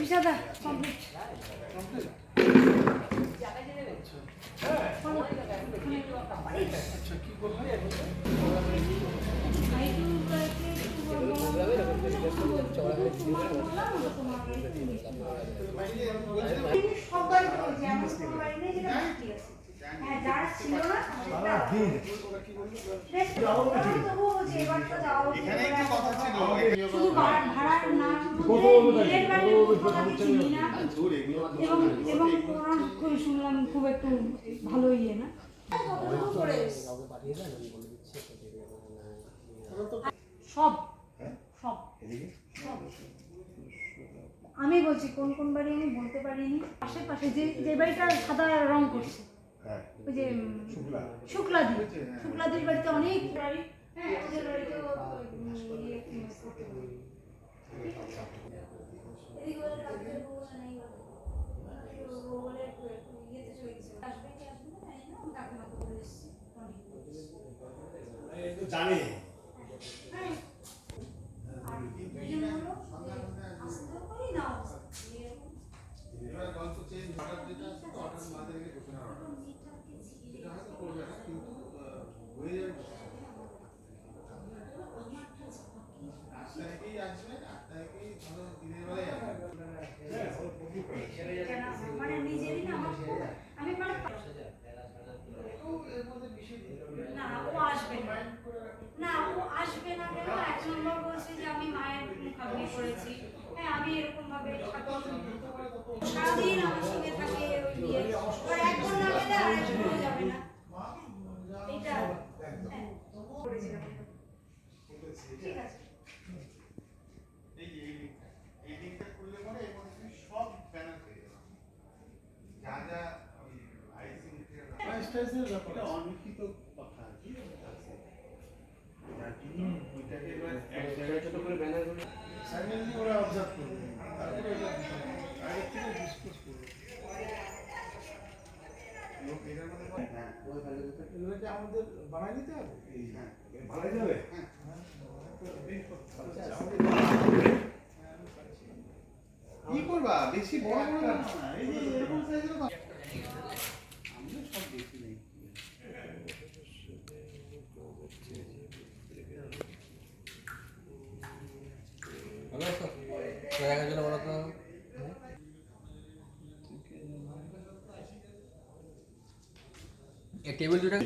বিষাদা complete. এখানে কথা ছিল শুনলাম খুব একটু ভালো ইয়ে না সব। সব সব। আমি বলছি কোন কোন বাড়ি আমি বলতে পারিনি। আশেপাশে যে যে বাড়িটা সাদা রং করছে ওই যে উম, শুক্লাদি শুক্লাদির বাড়িতে অনেক বাড়ি? হ্যাঁ ওদের বাড়িতেও জানি। কিন্তু হয়ে। যাবে মায়ের করেছি। হ্যাঁ আমি এরকম ভাবে সারাদিন আমার সঙ্গে থাকে ওই বিয়ে এবার একবার না গেলে আর একবার যাবে না। এটা হ্যাঁ। ঠিক আছে। আইসি এটা অলিখিত কথা আর আছে। যার জন্য ওইটাকে এবার এক জায়গায় ছোট করে ব্যানারগুলো ওরা অবজার্ভ করবে। তারপরে আগের থেকে ডিসকাস করবে। লোক এটার মধ্যে বলে, হ্যাঁ ওই ভ্যালুটা এগুলোকে আমাদের বানাই নিতে হবে? হ্যাঁ। বানাই যাবে হ্যাঁ। কি করবা? বেশি বড় বড় না, এই যে এরকম সাইজের বানাও। আমিও সব দেখি নাই ভালো আছো দেখার জন্য বলো তো টেবিল দুটো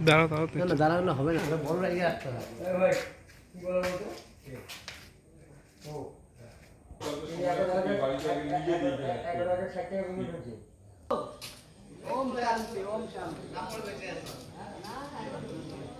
দাঁড়াও না না দাঁড়ানো হবে না বড় জায়গায় রাখতে হবে ওম শান্তি ওম শান্তি